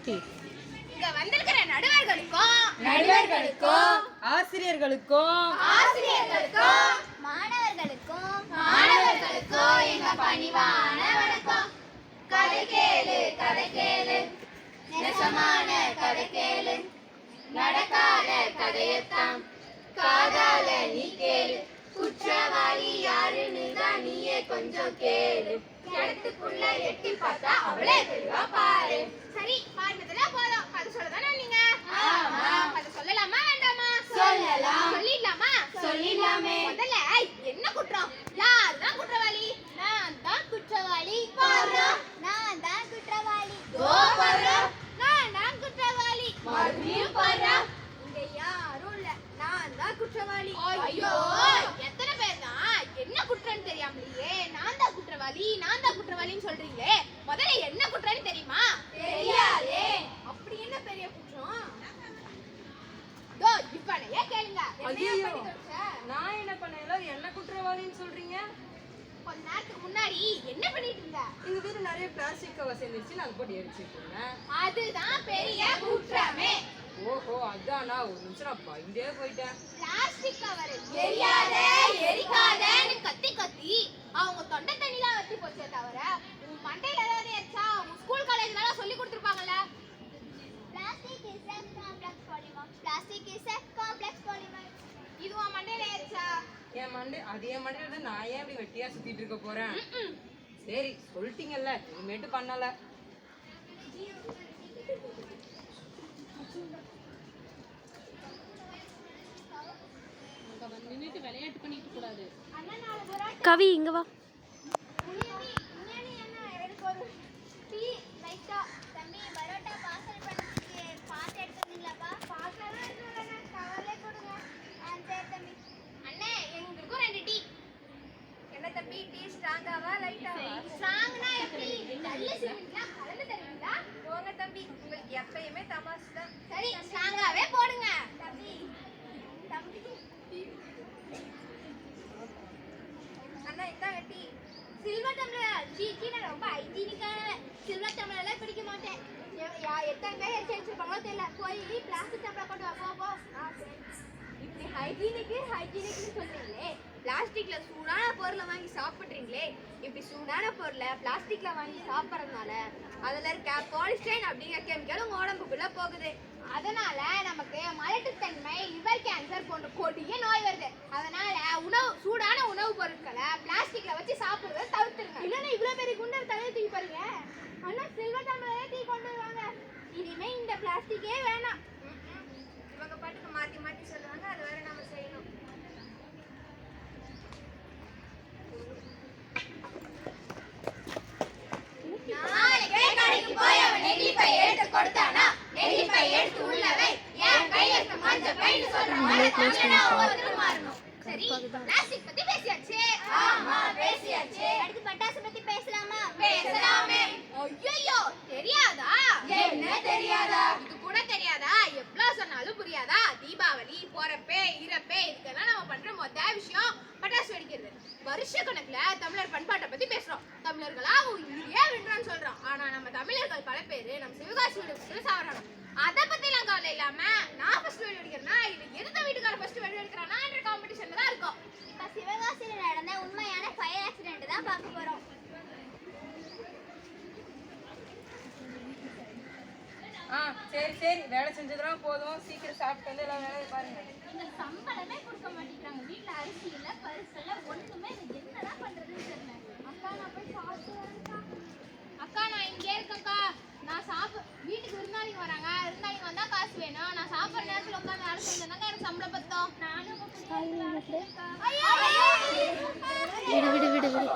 நிறுத்தி இங்க வந்திருக்கிற நடுவர்களுக்கும் நடுவர்களுக்கும் ஆசிரியர்களுக்கும் ஆசிரியர்களுக்கும் மாணவர்களுக்கும் மாணவர்களுக்கும் எங்க பணிவான வணக்கம் கதை கேளு கதை கேளு. நெசமான கதை கேளு. நடக்காத கதையத்தான் காதால நீ கேளு. குற்றவாளி யாருன்னு தான் நீயே கொஞ்சம் கேளு. கிணத்துக்குள்ள எட்டி பார்த்தா அவளே தெளிவா பாரு. சரி பாடுனதுல போதும் கதை சொல்லதானே நீங்க? கதை சொல்லலாமா வேண்டாமா? சொல்லலாம். சொல்லிடலாமா? சொல்லிடலாமே. முதல்ல என்ன குற்றம்? யார் தான் குற்றவாளி? நான் தான் குற்றவாளி. போறோம். நான் தான் குற்றவாளி. தோ போறோம். நான் தான் குற்றவாளி. மறுபடியும் போறோம். இங்க யாரும் இல்ல. நான் தான் குற்றவாளி. ஐயோ. பேர் குற்றம்னு தெரியாமலையே நான் தான் குற்றவாளி நான் தான் குற்றவாளின்னு சொல்றீங்களே முதல்ல என்ன குற்றம்னு தெரியுமா? தெரியாதே. அப்படி என்ன பெரிய குற்றம்? தோ இப்பனையே கேளுங்க? நான் என்ன எல்லாரும் என்ன குற்றவாளின்னு சொல்றீங்க? கொஞ்ச நேரத்துக்கு முன்னாடி என்ன பண்ணிட்டு இருந்த? எங்க வீட்டுல நிறைய பிளாஸ்டிக் கவர் சேர்ந்துருச்சு நான் போட்டு எரிச்சுட்டு இருந்தேன். அதுதான் பெரிய குற்றமே. ஓஹோ அதானா? ஒரு நிமிஷம் நான் பயந்தே போயிட்டேன். Plastic cover. எரியாத எரிக்காதன்னு கத்தி கத்தி அவங்க தொண்டை தண்ணி தான் வத்தி போச்சே தவிர உன் மண்டையில ஏதாவது எச்சா உன் ஸ்கூல் காலேஜ்ல சொல்லி கொடுத்துருப்பாங்கல்ல? Plastic is a complex polymer. Plastic is a complex polymer. இது உன் மண்டையில ஏச்சா என் மண்டை அதே மண்டையில இருந்து நான் ஏன் இப்படி வெட்டியா சுத்திட்டு இருக்க போறேன்? சரி சொல்லிட்டீங்கல்ல இனிமேட்டு பண்ணல. சிமெண்ட்ல கலந்து தருவீங்களா? போங்க தம்பி உங்களுக்கு எப்பயுமே தமாஷ் தான். சரி டம்ளர் நான் ரொம்ப ஹைஜீனிக்கானவன் சில்வர் டம்ளர்லாம் பிடிக்க மாட்டேன். எத்தனை பேர் எடுத்து வச்சிருப்பாங்களோ தெரியல. போய் பிளாஸ்டிக் டம்ளர் கொண்டு வா போ போ. இப்படி ஹைஜீனிக்கு ஹைஜீனிக்னு சொன்னீங்களே பிளாஸ்டிக்ல சூடான பொருளை வாங்கி சாப்பிட்றீங்களே இப்படி சூடான பொருளை பிளாஸ்டிக்ல வாங்கி சாப்பிட்றதுனால அதுல இருக்க பாலிஸ்டைன் அப்படிங்கிற கெமிக்கல் உங்க உடம்புக்குள்ள போகுது. அதனால நமக்கு மலட்டுத்தன்மை கேன்சர் போன்ற கொடிய நோய் வருது. அதனால உணவு சூடான உணவுப் பொருட்களை பிளாஸ்டிக்ல வச்சு சாப்பிடுறத தவிர்த்துருங்க. இல்லைன்னா இவ்வளவு பெரிய குண்டர் தலையை தூக்கி பாருங்க. அண்ணா சில்வர் டம்ளரே தீ கொண்டு வருவாங்க. இனிமே இந்த பிளாஸ்டிக்கே வேணாம் இவங்க பாட்டுக்கு மாத்தி மாத்தி சொல்லுவாங்க அது வேற நம்ம செய்யணும் நாளைக்கே கடைக்கு போய் அவன் நெல்லிப்பை எடுத்து கொடுத்தானா நெல்லிப்பை எடுத்து உள்ள வை என் கையில இருக்க மஞ்சள் பைன்னு சொல்றான் தமிழனா ஒவ்வொருத்தரும் மாறணும் சரி பிளாஸ்டிக் பத்தி பேசியாச்சு ஆமா பேசியாச்சு அடுத்து பட்டாசு பத்தி பேசலாமா பேசலாமே ஐயோ தெரியாதா என்ன தெரியாதா இது கூட தெரியாதா எவ்வளவு சொன்னாலும் புரியாதா தீபாவளி போறப்பே இறப்பே இதுக்கெல்லாம் நம்ம பண்ற மொத விஷயம் பட்டாசு வெடிக்கிறது. வருஷ கணக்குல தமிழர் பண்பாட்டை பத்தி பேசுறோம். தமிழர்களா உயிரியே விடுறான்னு சொல்றோம். ஆனா நம்ம தமிழர்கள் பல பேரு நம்ம சிவகாசி வீடு சாவறாங்க அத பத்தி எல்லாம் கவலை இல்லாம சரி சரி. வேலை செஞ்சதெல்லாம் போதும். சீக்கிரம் சாப்பிட்டு வந்து எல்லாம் வேலையை பாருங்க. இந்த சம்பளமே கொடுக்க மாட்டேங்கிறாங்க. வீட்ல அரிசி இல்ல பருப்பு இல்ல. என்னதான் பண்றதுன்னு தெரியல. அக்கா நான் போய் சாப்பிட்டு வரேன்க்கா. அக்கா நான் இங்கே இருக்கேன்க்கா. நான் சாப்பிட வீட்டுக்கு விருந்தாளிங்க வராங்க. விருந்தாளிங்க வந்தா காசு வேணும். நான் சாப்பிட்ற நேரத்துல உட்காந்து வேலை செஞ்சேன்னாக்கா எனக்கு சம்பளம் பத்தம். நானும் விடு விடு. விடு விடு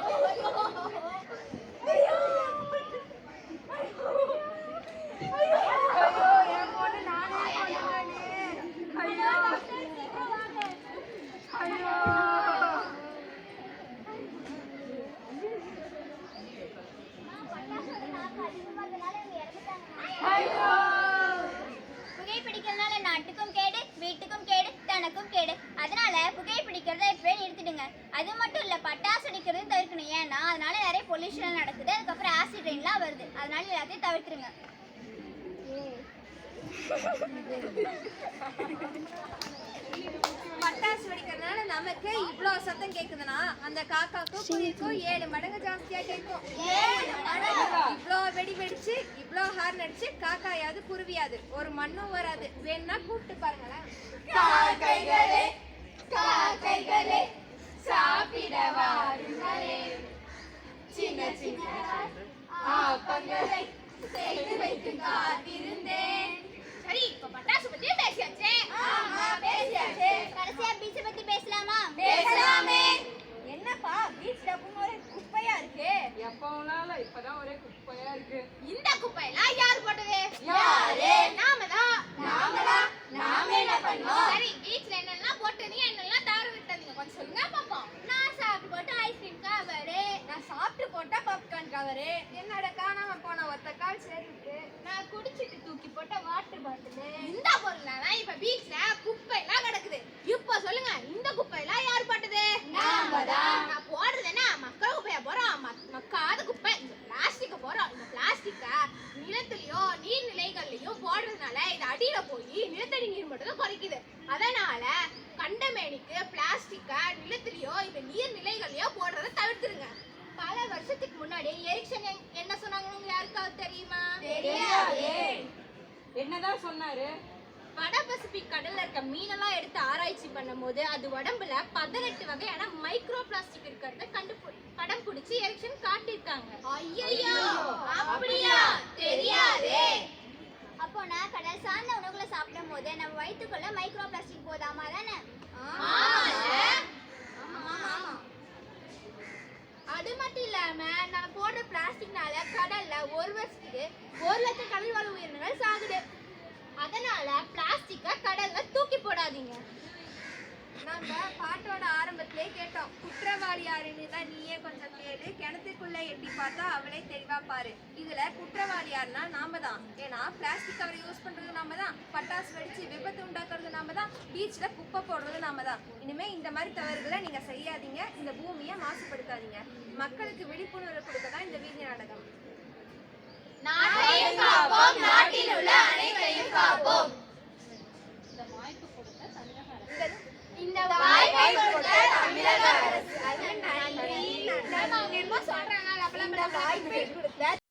அது மட்டும் இல்ல பட்டாசு அடிக்கிறது தவிர்க்கணும். ஏன்னா அதனால நிறைய பொல்யூஷன் நடக்குது. அதுக்கப்புறம் ஆசிட் ரெயின்லாம் வருது. அதனால எல்லாத்தையும் தவிர்த்துருங்க. பட்டாசு வெடிக்கிறதுனால நமக்கு இவ்ளோ சத்தம் கேக்குதுன்னா அந்த காக்காக்கும் குருவிக்கும் ஏழு மடங்கு ஜாஸ்தியா கேட்கும் இவ்ளோ வெடி வெடிச்சு இவ்ளோ ஹார்ன் அடிச்சு காக்காயாவது குருவியாது. ஒரு மண்ணும் வராது. வேணா கூப்பிட்டு பாருங்களேன். காக்கைகளே காக்கைகளே. சாப்பிட வாருங்களே சின்ன சின்ன ஆப்பங்களை செய்து வைத்து காத்திருந்தேன். சரி இப்ப பட்டாசு பத்தி பேசியாச்சே. ஆமா பேசியாச்சே. கடைசியா பீச்சை பத்தி பேசலாமா? பேசலாமே. என்னப்பா பீச் டப்புன்னு ஒரே குப்பையா இருக்கு? எப்பவும்னால இப்பதான் ஒரே குப்பையா இருக்கு இந்த குப்பையெல்லாம் யார் போட்டது யாரு? நாம தான் நாம தான். நாம என்ன பண்ணோம்? சரி பீச்ல என்னெல்லாம் போட்டீங்க என்னெல்லாம் தவறு விட்டீங்க கொஞ்சம் சொல்லுங்க பாப்போம் நான் சாப்பிட்டு போட்ட ஐஸ்கிரீம் கவரு நான் சாப்பிட்டு போட்ட கவரு என்னோட காணாம போன ஒத்த கால் செருப்பு நான் குடிச்சிட்டு தூக்கி போட்ட வாட்டர் பாட்டில் இந்த பொருள் தான் இப்ப பீச்ல குப்பையெல்லாம் கிடக்குது. இப்போ சொல்லுங்க இந்த குப்பையெல்லாம் யார் போட்டது. நான் போடுறது என்ன? மக்கள் குப்பையா போறோம். மக்- மக்காத குப்பை. இந்த பிளாஸ்டிக்க போறோம். இந்த பிளாஸ்டிக்க நிலத்துலயோ நீர்நிலைகள்லயோ போடுறதுனால இது அடியில போய் நிலத்தடி நீர் மட்டத்தை குறைக்குது. அதனால கண்டமேனிக்கு பிளாஸ்டிக்க நிலத்துலயோ இந்த நீர்நிலைகள்லயோ போடுறத தவிர்த்துருங்க பல வருஷத்துக்கு முன்னாடி எரிக்சன் என்ன சொன்னாங்கன்னு யாருக்காவது தெரியுமா? தெரியாதே. என்னதான் சொன்னாரு? வட பசிபிக் கடல்ல இருக்க மீனெல்லாம் எடுத்து ஆராய்ச்சி பண்ணும்போது அது உடம்புல பதினெட்டு வகையான மைக்ரோ பிளாஸ்டிக் இருக்கிறத கண்டு படம் பிடிச்சி எரிக்ஷன் காட்டியிருக்காங்க. ஐயோ அப்படியா? தெரியாதே. அப்போ நான் கடல் சார்ந்த உணவுகளை சாப்பிடும் போது நம்ம வயிற்றுக்குள்ள மைக்ரோ பிளாஸ்டிக் போதாமா தானே? அது மட்டும் இல்லாம நம்ம போடுற பிளாஸ்டிக்னால கடல்ல ஒரு வருஷத்துக்கு ஒரு லட்சம் கடல் வாழ் உயிரினங்கள் சாகுது. அதனால பிளாஸ்டிக்க கடல்ல தூக்கி போடாதீங்க. நம்ம பாட்டோட ஆரம்பத்திலே கேட்டோம் குற்றவாளி யாருன்னு தான் நீயே கொஞ்சம் கேளு கிணத்துக்குள்ள எட்டி பார்த்தா அவளே தெளிவா பாரு. இதுல குற்றவாளி யாருன்னா நாம தான். ஏன்னா பிளாஸ்டிக் கவர் யூஸ் பண்றது நாம தான். பட்டாசு வெடிச்சு விபத்து உண்டாக்குறது நாம தான். பீச்ல குப்பை போடுறது நாம தான். இனிமே இந்த மாதிரி தவறுகளை நீங்க செய்யாதீங்க. இந்த பூமியை மாசுபடுத்தாதீங்க. மக்களுக்கு விழிப்புணர்வு கொடுக்க தான் இந்த வீதி நாடகம். நான் வாய்ப்பை கொடுத்த